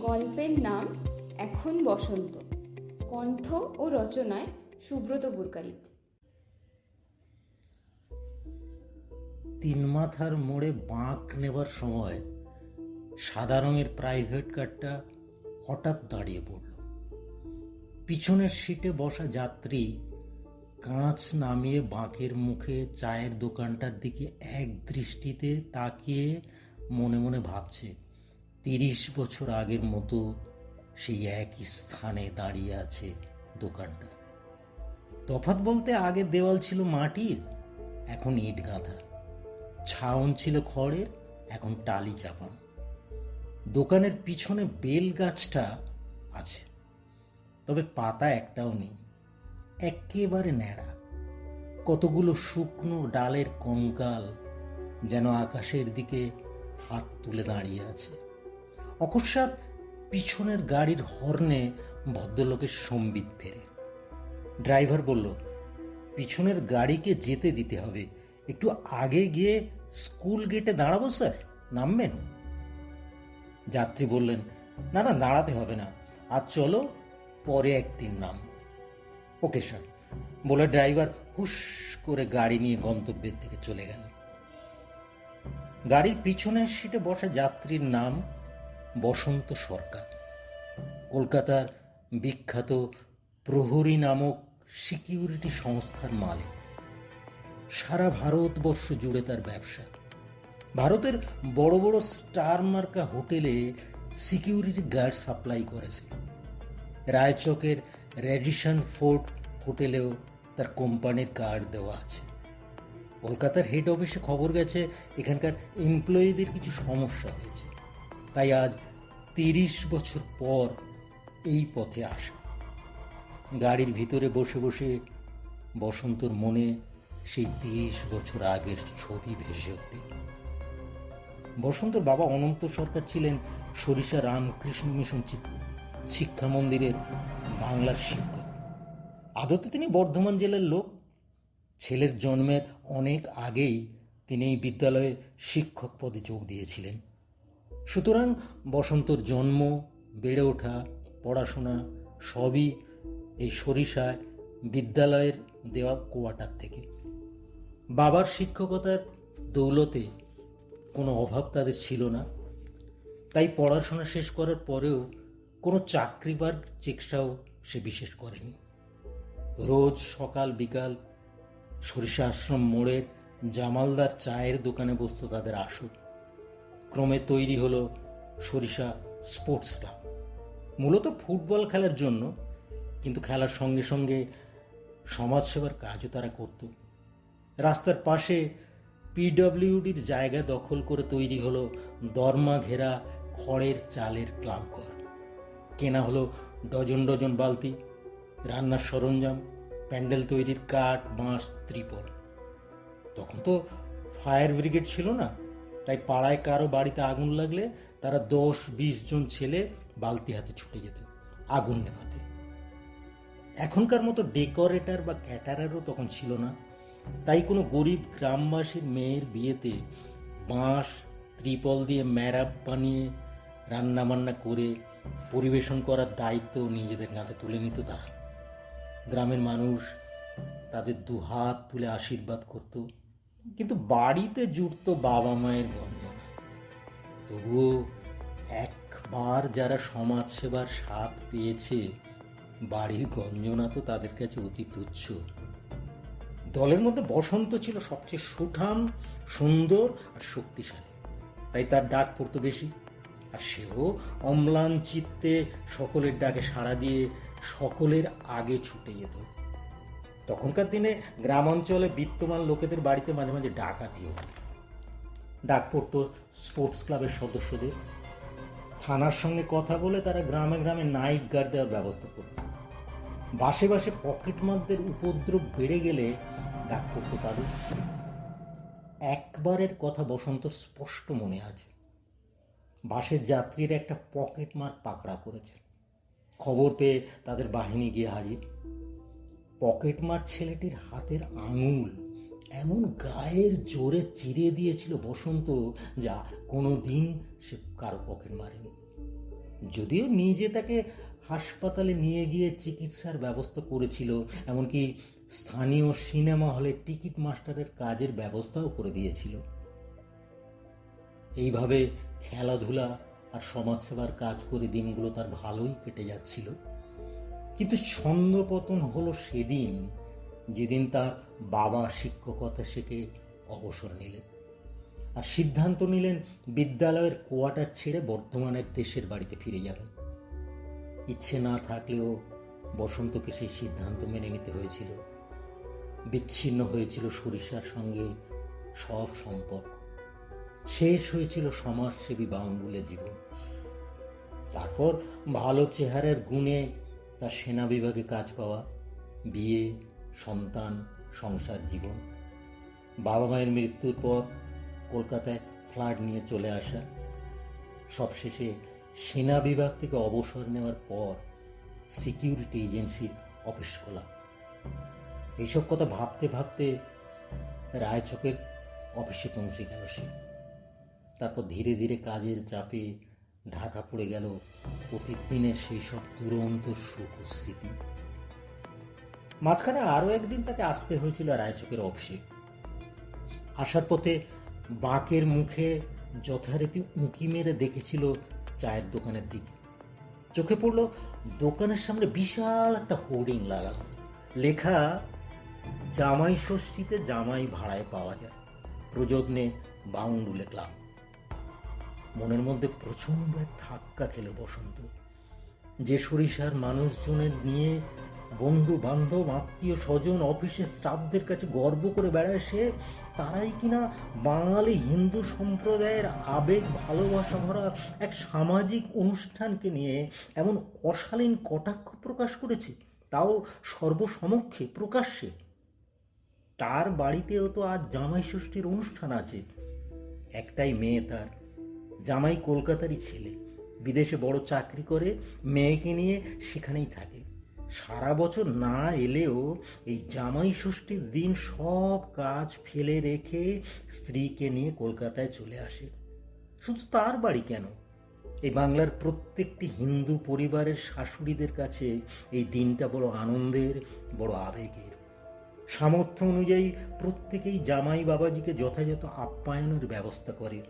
গল্পের নাম এখন বসন্ত। কণ্ঠ ও রচনায় সুব্রত বুরকাইত। তিন মাথার মোড়ে বাঁক নেবার সময় সাদা রঙের প্রাইভেট কারটা হঠাৎ দাঁড়িয়ে পড়ল। পিছনের সিটে বসা যাত্রী কাঁচ নামিয়ে বাঁকের মুখে চায়ের দোকানটার দিকে এক দৃষ্টিতে তাকিয়ে মনে মনে ভাবছে তিরিশ বছর আগের মতো সেই একই স্থানে দাঁড়িয়ে আছে দোকানটা। তফাৎ বলতে আগে দেওয়াল ছিল মাটির, এখন ইট গাঁথা। ছাউন ছিল খড়ের, এখন টালি চাপান। দোকানের পিছনে বেল গাছটা আছে, তবে পাতা একটাও নেই, একেবারে ন্যাড়া। কতগুলো শুকনো ডালের কঙ্কাল যেন আকাশের দিকে হাত তুলে দাঁড়িয়ে আছে। অকস্মাৎ পিছনের গাড়ির হর্নে ভদ্রলোকের সম্বিত ফেরে। ড্রাইভার বলল, পিছনের গাড়িকে যেতে দিতে হবে। একটু আগে গিয়ে স্কুল গেটে দাঁড়াবো, স্যার। নামবেন? যাত্রী বললেন, না না, দাঁড়াতে হবে না। আর চলো, পরে একদিন নাম। ওকে, স্যার। বলে ড্রাইভার হুশ করে গাড়ি নিয়ে গন্তব্যের দিকে চলে গেল। গাড়ির পিছনের সিটে বসা যাত্রীর নাম বসন্ত সরকার। কলকাতার বিখ্যাত প্রহরী নামক সিকিউরিটি সংস্থার মালিক। সারা ভারতবর্ষ জুড়ে তার ব্যবসা। ভারতের বড় বড় স্টার মার্কা হোটেলে সিকিউরিটি গার্ড সাপ্লাই করেছে। রায়চকের রেডিশন ফোর্ট হোটেলেও তার কোম্পানির কার্ড দেওয়া আছে। কলকাতার হেড অফিসে খবর গেছে, এখানকার এমপ্লয়ীদের কিছু সমস্যা হয়েছে। তাই আজ তিরিশ বছর পর এই পথে আসা। গাড়ির ভিতরে বসে বসে বসন্তর মনে সেই তিরিশ বছর আগের ছবি ভেসে ওঠে। বসন্তর বাবা অনন্ত সরকার ছিলেন সরিষা রামকৃষ্ণ মিশন শিক্ষা মন্দিরের বাংলার শিক্ষক। আদতে তিনি বর্ধমান জেলার লোক। ছেলের জন্মের অনেক আগেই তিনি এই বিদ্যালয়ে শিক্ষক পদে যোগ দিয়েছিলেন। সুতরাং বসন্তর জন্ম, বেড়ে ওঠা, পড়াশোনা সবই এই সরিষায় বিদ্যালয়ের দেওয়া কোয়ার্টার থেকে। বাবার শিক্ষকতার দৌলতে কোনো অভাব তাদের ছিল না। তাই পড়াশোনা শেষ করার পরেও কোনো চাকরি বা চেষ্টাও সে বিশেষ করেনি। রোজ সকাল, বিকাল সরিষা আশ্রম মোড়ের জামালদার চায়ের দোকানে বসতো তাদের আসর। ক্রমে তৈরি হলো সরিষা স্পোর্টস ক্লাব। মূলত ফুটবল খেলার জন্য, কিন্তু খেলার সঙ্গে সঙ্গে সমাজসেবার কাজও তারা করত। রাস্তার পাশে পিডব্লিউডির জায়গা দখল করে তৈরি হলো দরমা ঘেরা খড়ের চালের ক্লাব ঘর। কেনা হলো ডজন ডজন বালতি, রান্নার সরঞ্জাম, প্যান্ডেল তৈরির কাঠ, বাঁশ, ত্রিপল। তখন তো ফায়ার ব্রিগেড ছিল না তাই পাড়ায় কারও বাড়িতে আগুন লাগলে তারা দশ, বিশ জন ছেলে বালতি হাতে ছুটে যেত, আগুন নেভাতে। এখনকার মতো ডেকোরেটর বা ক্যাটারারও তখন ছিল না। তাই কোনো গরিব গ্রামবাসীর মেয়ের বিয়েতে বাঁশ, ত্রিপল দিয়ে ম্যারাপ বানিয়ে রান্নাবান্না করে পরিবেশন করার দায়িত্ব নিজেদের কাঁধে তুলে নিত তারা। গ্রামের মানুষ তাদের দু হাত তুলে আশীর্বাদ করত। কিন্তু বাড়িতে জুটত বাবা মায়ের বন্ধনা। তবুও একবার যারা সমাজ সেবার স্বাদ পেয়েছে, বাড়ির গঞ্জনা তো তাদের কাছে অতি তুচ্ছ। দলের মধ্যে বসন্ত ছিল সবচেয়ে সুঠাম, সুন্দর আর শক্তিশালী। তাই তার ডাক পড়তো বেশি। আর সেও অম্লান চিত্তে সকলের ডাকে সাড়া দিয়ে সকলের আগে ছুটে যেত। তখনকার দিনে গ্রাম অঞ্চলে বিত্তমান লোকেদের বাড়িতে মাঝে মাঝে ডাকাতি হতো। ডাক পড়তো স্পোর্টস ক্লাবের সদস্যদের। থানার সঙ্গে কথা বলে তারা গ্রামে গ্রামে নাইট গার্ড দেওয়ার ব্যবস্থা করত। বাসে বাসে পকেটমারদের উপদ্রব বেড়ে গেলে ডাক পড়তো তাদের। একবারের কথা বসন্ত স্পষ্ট মনে আছে। বাসের যাত্রীরা একটা পকেটমার পাকড়া করেছে। খবর পেয়ে তাদের বাহিনী গিয়ে হাজির। পকেটমার ছেলেটির হাতের আঙুল এমন গায়ের জোরে চিরে দিয়েছিল বসন্ত, যা কোনো দিন সে কারও পকেট মারেনি। যদিও নিজে তাকে হাসপাতালে নিয়ে গিয়ে চিকিৎসার ব্যবস্থা করেছিল, এমনকি স্থানীয় সিনেমা হলে টিকিট মাস্টারের কাজের ব্যবস্থাও করে দিয়েছিল। এইভাবে খেলাধুলা আর সমাজসেবার কাজ করে দিনগুলো তার ভালোই কেটে যাচ্ছিল। কিন্তু ছন্দপতন হলো সেদিন, যেদিন তার বাবা শিক্ষকতা শিখে অবসর নিলেন। আর সিদ্ধান্ত নিলেন বিদ্যালয়ের কোয়ার্টার ছেড়ে বর্ধমানের দেশের বাড়িতে ফিরে যাবেন। ইচ্ছে না থাকলেও বসন্তকে সেই সিদ্ধান্ত মেনে নিতে হয়েছিল। বিচ্ছিন্ন হয়েছিল সরিষার সঙ্গে সব সম্পর্ক। শেষ হয়েছিল সমাজসেবী বাউন্ডুলে জীবন। তারপর ভালো চেহারার গুণে তার সেনা বিভাগে কাজ পাওয়া, বিয়ে, সন্তান, সংসার, জীবন। বাবা মায়ের মৃত্যুর পর কলকাতায় ফ্ল্যাট নিয়ে চলে আসা। সবশেষে সেনা বিভাগ থেকে অবসর নেওয়ার পর সিকিউরিটি এজেন্সির অফিস খোলা। এইসব কথা ভাবতে ভাবতে রায়চকের অফিসে পৌঁছে গেল সে। তারপর ধীরে ধীরে কাজের চাপে ঢাকা পড়ে গেল অতীত দিনের সেই সব দুরন্ত সুখ স্মৃতি। মাঝখানে আরও একদিন তাকে আসতে হয়েছিল রায়চকের অফিসে। আসার পথে বাঁকের মুখে যথারীতি উঁকি মেরে দেখেছিল চায়ের দোকানের দিকে। চোখে পড়ল দোকানের সামনে বিশাল একটা হোর্ডিং লাগানো। লেখা, জামাই ষষ্ঠীতে জামাই ভাড়ায় পাওয়া যায়। প্রযত্নে বাউন্ডুলে ক্লাব। মনের মধ্যে প্রচণ্ড এক ধাক্কা খেলো বসন্ত। যে সরিষার মানুষজনের নিয়ে বন্ধু বান্ধব আত্মীয় স্বজন, অফিসের স্টাফদের কাছে গর্ব করে বেড়ায় সে, তারাই কিনা বাঙালি হিন্দু সম্প্রদায়ের আবেগ, ভালোবাসা ভরা এক সামাজিক অনুষ্ঠানকে নিয়ে এমন অশালীন কটাক্ষ প্রকাশ করেছে, তাও সর্বসমক্ষে প্রকাশ্যে। তার বাড়িতেও তো আজ জামাই ষষ্ঠীর অনুষ্ঠান আছে। একটাই মেয়ে তার। জামাই কলকাতারই ছেলে। বিদেশে বড় চাকরি করে, মেয়েকে নিয়ে সেখানেই থাকে। সারা বছর না এলেও এই জামাই ষষ্ঠীর দিন সব কাজ ফেলে রেখে স্ত্রীকে নিয়ে কলকাতায় চলে আসে। শুধু তার বাড়ি কেন? এই বাংলার প্রত্যেকটি হিন্দু পরিবারের শাশুড়িদের কাছে এই দিনটা বড় আনন্দের, বড় আবেগের। সামর্থ্য অনুযায়ী প্রত্যেকেই জামাই বাবাজিকে যথাযথ আপ্যায়নের ব্যবস্থা করে।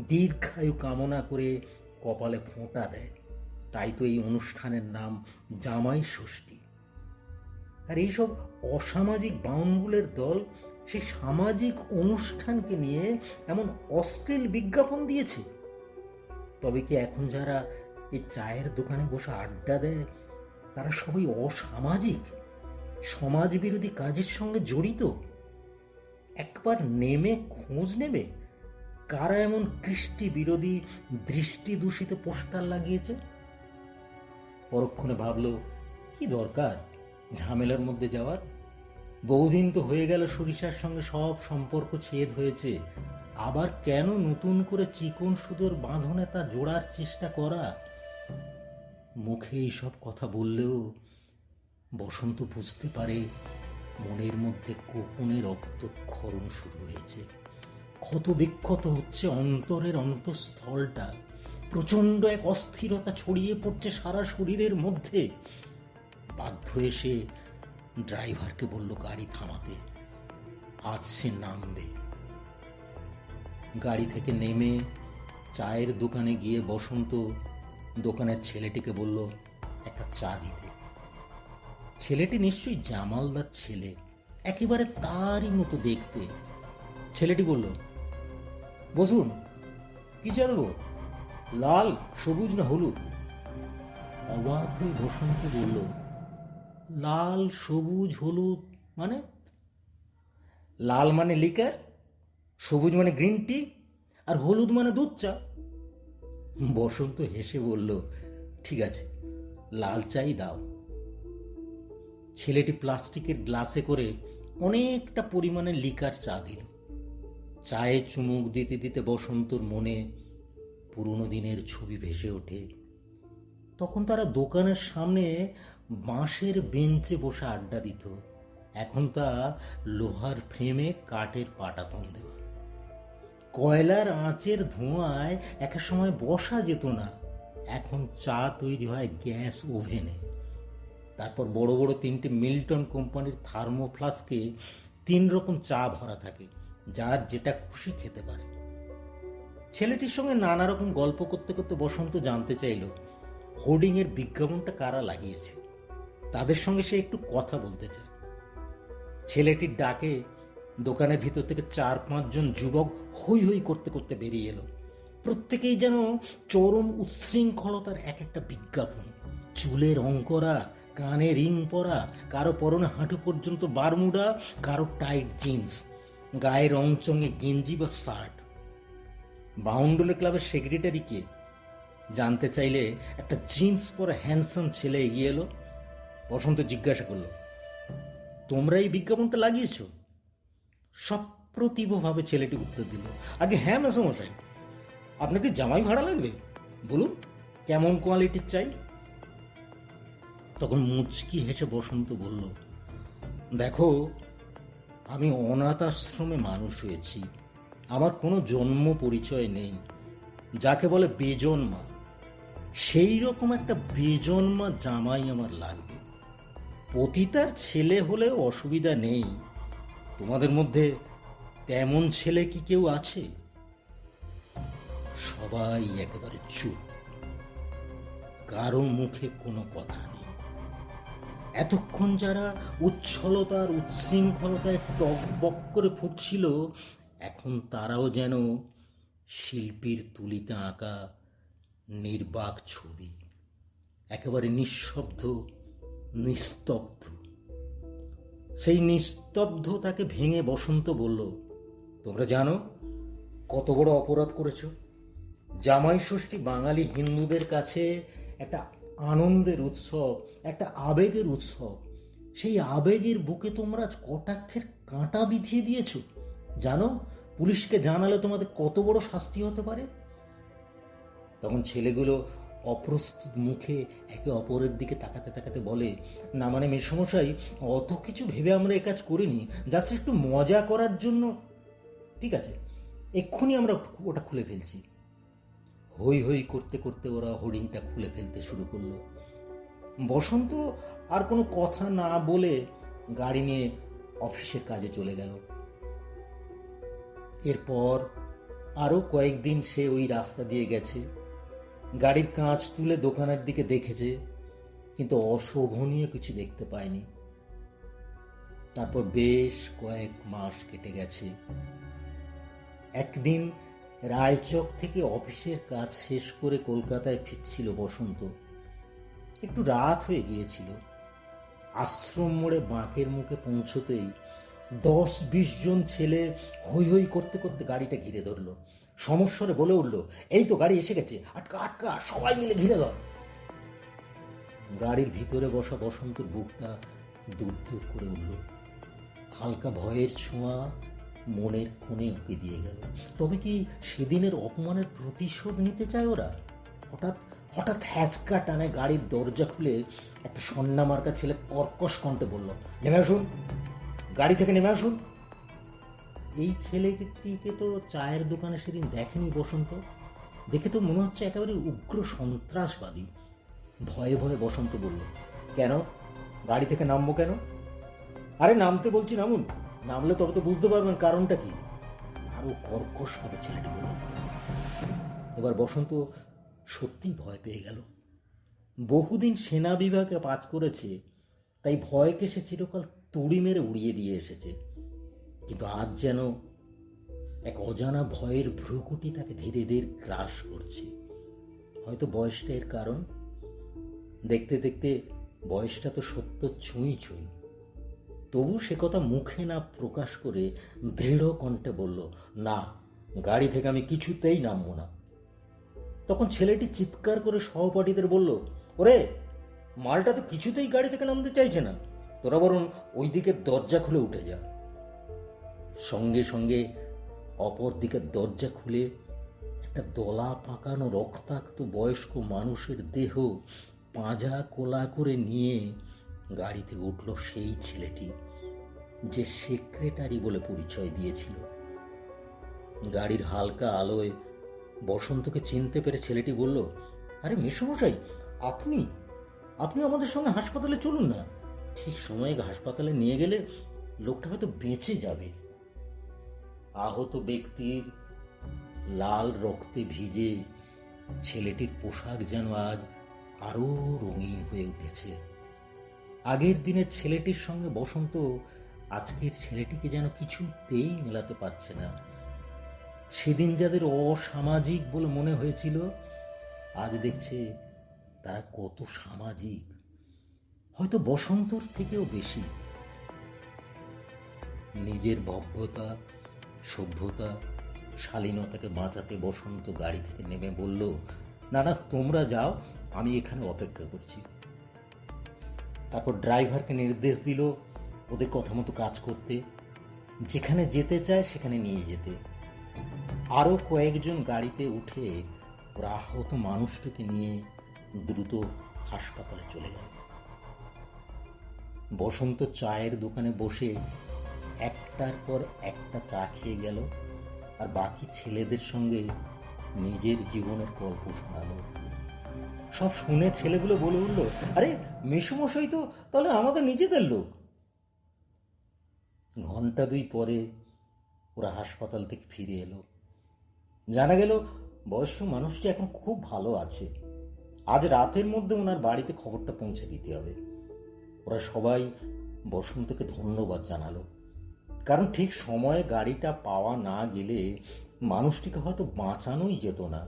দীর্ঘায়ু কামনা করে কপালে ফোঁটা দেয়। তাই তো এই অনুষ্ঠানের নাম জামাই ষষ্ঠী। আর এইসব অসামাজিক বাউনগুলের দল সে সামাজিক অনুষ্ঠানকে নিয়ে এমন অশ্লীল বিজ্ঞাপন দিয়েছে। তবে কি এখন যারা এই চায়ের দোকানে বসে আড্ডা দেয়, তারা সবাই অসামাজিক? সমাজ বিরোধী কাজের সঙ্গে জড়িত? একবার নেমে খোঁজ নেবে? কারা এমন কৃষ্টি বিরোধী দৃষ্টি দূষিত পোস্টার লাগিয়েছে? পরক্ষণে ভাবল, কি দরকার ঝামেলার মধ্যে যাওয়ার? বহুদিন তো হয়ে গেল সরিষার সঙ্গে সব সম্পর্ক ছেদ হয়েছে। আবার কেন নতুন করে চিকন সুদোর বাঁধনে তা জোড়ার চেষ্টা করা? মুখে এইসব কথা বললেও বসন্ত বুঝতে পারে মনের মধ্যে গোপনে রক্তক্ষরণ শুরু হয়েছে। ক্ষত বিক্ষত হচ্ছে অন্তরের অন্তঃস্থলটা। প্রচণ্ড এক অস্থিরতা ছড়িয়ে পড়ছে সারা শরীরের মধ্যে। বাধ্য এসে ড্রাইভারকে বলল, গাড়ি থামাতে। আজ সে নামবে। গাড়ি থেকে নেমে চায়ের দোকানে গিয়ে বসন্ত দোকানের ছেলেটিকে বলল একটা চা দিতে। ছেলেটি নিশ্চয়ই জামালদার ছেলে, একেবারে তারই মতো দেখতে। ছেলেটি বলল বসুন। কি চা লাল, সবুজ না হলুদ? অবাক হয়ে বসন্ত বলল, লাল, সবুজ, হলুদ মানে? লাল মানে লিকার, সবুজ মানে গ্রিন টি, আর হলুদ মানে দুধ চা। বসন্ত হেসে বলল, ঠিক আছে, লাল চাই দাও। ছেলেটি প্লাস্টিকের গ্লাসে করে অনেকটা পরিমাণে লিকার চা দিল। চায়ে চুমুক দিতে দিতে বসন্তর মনে পুরনো দিনের ছবি ভেসে ওঠে। তখন তারা দোকানের সামনে বাঁশের বেঞ্চে বসে আড্ডা দিত। এখন তা লোহার ফ্রেমে কাঠের পাটাতন দেওয়া। কয়লার আঁচের ধোঁয়ায় এক সময় বসা যেত না। এখন চা তৈরি হয় গ্যাস ওভেনে। তারপর বড় বড় তিনটে মিল্টন কোম্পানির থার্মো ফ্লাস্কে তিন রকম চা ভরা থাকে। যার যেটা খুশি খেতে পারে। ছেলেটির সঙ্গে নানা রকম গল্প করতে করতে বসন্ত জানতে চাইল হোর্ডিং এর বিজ্ঞাপনটা কারা লাগিয়েছে? তাদের সঙ্গে সে একটু কথা বলতে চায়। ছেলেটির ডাকে দোকানের ভিতর থেকে চার পাঁচজন যুবক হই হই করতে করতে বেরিয়ে এলো। প্রত্যেকেই যেন চরম উচ্ছৃঙ্খলতার এক একটা বিজ্ঞাপন। চুলের করা কানে রিং পরা, কারও পরনে হাঁটু পর্যন্ত বারমুডা, কারও টাইট জিন্স গায়ে রংচঙে গেঞ্জি বা শার্ট। বাউন্ডুলে ক্লাবের সেক্রেটারি কে? জানতে চাইলে একটা জিন্স পরে হ্যান্ডসাম ছেলে এগিয়ে এলো, বসন্ত জিজ্ঞাসা করল, তোমরা এই বিজ্ঞাপনটা লাগিয়েছো? সপ্রতিভভাবে ছেলেটি উত্তর দিল, আগে হ্যাঁ মেসমশাই আপনাকে জামাই ভাড়া লাগবে? বলুন, কেমন কোয়ালিটির চাই? তখন মুচকি হেসে বসন্ত বলল, দেখো আমি অনাথ আশ্রমে মানুষ হয়েছি। আমার কোনো জন্ম পরিচয় নেই। যাকে বলে বেজন্মা। সেই রকম একটা বেজন্মা জামাই আমার লাগবে। পতিতার ছেলে হলেও অসুবিধা নেই। তোমাদের মধ্যে তেমন ছেলে কি কেউ আছে? সবাই একেবারে চুপ। কারও মুখে কোনো কথা নেই। এতক্ষণ যারা উচ্ছলতার, উচ্ছৃঙ্খলতায় টকবক করে ফুটছিল, এখন তারাও যেন শিল্পীর তুলিতে আঁকা নির্বাক ছবি। একেবারে নিঃশব্দ, নিস্তব্ধ। সেই নিস্তব্ধতাকে ভেঙে বসন্ত বলল, তোমরা জানো কত বড় অপরাধ করেছ? জামাই ষষ্ঠী বাঙালি হিন্দুদের কাছে একটা আনন্দের উৎসব, একটা আবেগের উৎসব। সেই আবেগের বুকে তোমরা কটাক্ষের কাঁটা বিধিয়ে দিয়েছ? জানো, পুলিশকে জানালে তোমাদের কত বড় শাস্তি হতে পারে? তখন ছেলেগুলো অপ্রস্তুত মুখে একে অপরের দিকে তাকাতে তাকাতে বলে, না মানে মেসমশাই, অত কিছু ভেবে আমরা এ কাজ করিনি, জাস্ট একটু মজা করার জন্য। ঠিক আছে, এক্ষুনি আমরা ওটা খুলে ফেলছি। হই হই করতে করতে ওরা হোর্ডিংটা খুলে ফেলতে শুরু করল। বসন্ত আর কোনো কথা না বলে গাড়ি নিয়ে অফিসের কাজে চলে গেল। এরপর আরও কয়েকদিন সে ওই রাস্তা দিয়ে গেছে। গাড়ির কাঁচ তুলে দোকানের দিকে দেখেছে, কিন্তু অশোভনীয় কিছু দেখতে পায়নি। তারপর বেশ কয়েক মাস কেটে গেছে। একদিন রায়চক থেকে অফিসের কাজ শেষ করে কলকাতায় ফিরছিল বসন্ত। একটু রাত হয়ে গিয়েছিল। আশ্রম মোড়ে বাঁকের মুখে পৌঁছতেই দশ বিশ জন ছেলে হই হই করতে করতে গাড়িটা ঘিরে ধরলো। সমস্বরে বলে উঠল, এই তো গাড়ি এসে গেছে, আটকা আটকা, সবাই মিলে ঘিরে ধর। গাড়ির ভিতরে বসা বসন্তের বুকটা দূর দূর করে উঠল। হালকা ভয়ের ছোঁয়া মনের কোণে উঁকে দিয়ে গেল। তবে কি সেদিনের অপমানের প্রতিশোধ নিতে চায় ওরা? হঠাৎ হঠাৎ হ্যাচকা টানে গাড়ির দরজা খুলে একটা সন্না মার্কা ছেলে কর্কশ কণ্ঠে বলল, নেমে আসুন। গাড়ি থেকে নেমে আসুন। এই ছেলেটিকে তো চায়ের দোকানে সেদিন দেখেনি বসন্ত। দেখে তো মনে হচ্ছে একেবারে উগ্র সন্ত্রাসবাদী। ভয়ে ভয়ে বসন্ত বলল, কেন? গাড়ি থেকে নামবো কেন? আরে, নামতে বলছি, নামুন। নামলে তবে তো বুঝতে পারবেন কারণটা কি। আরও কর্কশ ভাবে ছেলেটি বলল এবার বসন্ত সত্যি ভয় পেয়ে গেল। বহুদিন সেনা বিভাগে কাজ করেছে, তাই ভয়কে সে চিরকাল তুড়ি মেরে উড়িয়ে দিয়ে এসেছে। কিন্তু আজ যেন এক অজানা ভয়ের ভ্রুকুটি তাকে ধীরে ধীরে গ্রাস করছে। হয়তো বয়সটা এর কারণ। দেখতে দেখতে বয়সটা তো সত্য ছুঁই ছুঁই। তবু সে কথা মুখে না প্রকাশ করে দৃঢ় কণ্ঠে বলল, না, গাড়ি থেকে আমি কিছুতেই নামবো না। তখন ছেলেটি চিৎকার করে সহপাঠীদের বলল, ওরে, মালটা তো কিছুতেই গাড়ি থেকে নামতে চাইছে না। তোরা বরং ওই দিকের দরজা খুলে উঠে যা। সঙ্গে সঙ্গে অপর দিকের দরজা খুলে একটা দলা পাকানো রক্তাক্ত বয়স্ক মানুষের দেহ পাঁজা কোলা করে নিয়ে গাড়িতে উঠল সেই ছেলেটি, যে সেক্রেটারি বলে পরিচয় দিয়েছিল। গাড়ির হালকা আলোয় বসন্তকে চিনতে পেরে ছেলেটি বলল, আরে মেসমশাই, আপনি? আপনি আমাদের সঙ্গে হাসপাতালে চলুন না। ঠিক সময়ে হাসপাতালে নিয়ে গেলে লোকটা হয়তো বেঁচে যাবে। আহত ব্যক্তির লাল রক্তে ভিজে ছেলেটির পোশাক যেন আজ আরও রঙিন হয়ে উঠেছে। আগের দিনের ছেলেটির সঙ্গে বসন্ত, আজকের ছেলেটিকে যেন কিছুতেই মেলাতে পারছে না। সেদিন যাদের অসামাজিক বলে মনে হয়েছিল, আজ দেখছে তারা কত সামাজিক। হয়তো বসন্তর থেকেও বেশি। নিজের ভব্যতা, সভ্যতা, শালীনতাকে বাঁচাতে বসন্ত গাড়ি থেকে নেমে বলল না না তোমরা যাও, আমি এখানে অপেক্ষা করছি। তারপর ড্রাইভারকে নির্দেশ দিল ওদের কথা মতো কাজ করতে। যেখানে যেতে চায় সেখানে নিয়ে যেতে। আরও কয়েকজন গাড়িতে উঠে ওরা আহত মানুষটিকে নিয়ে দ্রুত হাসপাতালে চলে গেল। বসন্ত চায়ের দোকানে বসে একটার পর একটা চা খেয়ে গেল আর বাকি ছেলেদের সঙ্গে নিজের জীবনের গল্প শোনালো। সব শুনে ছেলেগুলো বলে উঠল, আরে মেসুমশাই তো তাহলে আমাদের নিজেদের লোক। ঘণ্টা দুই পরে ওরা হাসপাতাল থেকে ফিরে এলো। জানা গেল, বয়স্ক মানুষটি এখন খুব ভালো আছে। আজ রাতের মধ্যে ওনার বাড়িতে খবরটা পৌঁছে দিতে হবে। ওরা সবাই বসন্তকে ধন্যবাদ জানালো। কারণ ঠিক সময়ে গাড়িটা পাওয়া না গেলে মানুষটিকে হয়তো বাঁচানোই যেত না।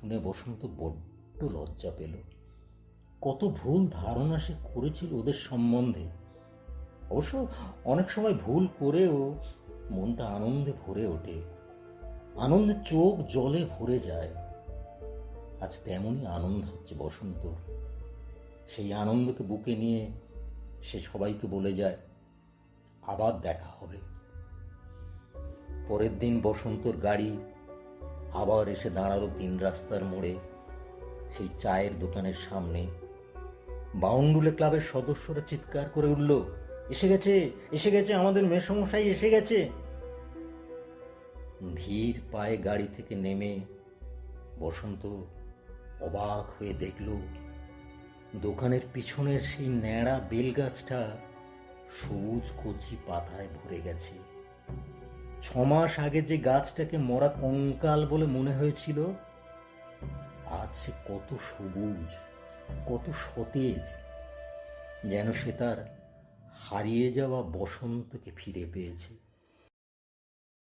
শুনে বসন্ত বড্ড লজ্জা পেল। কত ভুল ধারণা সে করেছিল ওদের সম্বন্ধে। অবশ্য অনেক সময় ভুল করেও মনটা আনন্দে ভরে ওঠে। আনন্দে চোখ জলে ভরে যায়। আজ তেমনই আনন্দ হচ্ছে বসন্ত। সেই আনন্দকে বুকে নিয়ে সে সবাইকে বলে যায়, আবার দেখা হবে। পরের দিন বসন্তর গাড়ি আবার এসে দাঁড়াল তিন রাস্তার মোড়ে, সেই চায়ের দোকানের সামনে। বাউন্ডুলে ক্লাবের সদস্যরা চিৎকার করে উঠল, এসে গেছে এসে গেছে, আমাদের মেসমশাই এসে গেছে। ধীর পায়ে গাড়ি থেকে নেমে বসন্ত অবাক হয়ে দেখল, দোকানের পিছনের সেই ন্যাড়া বেলগাছটা সবুজ কচি পাতায় ভরে গেছে। ছমাস আগে যে গাছটাকে মরা কঙ্কাল বলে মনে হয়েছিল, আজ সে কত সবুজ, কত সতেজ, যেন সে তার হারিয়ে যাওয়া বসন্তকে ফিরে পেয়েছে।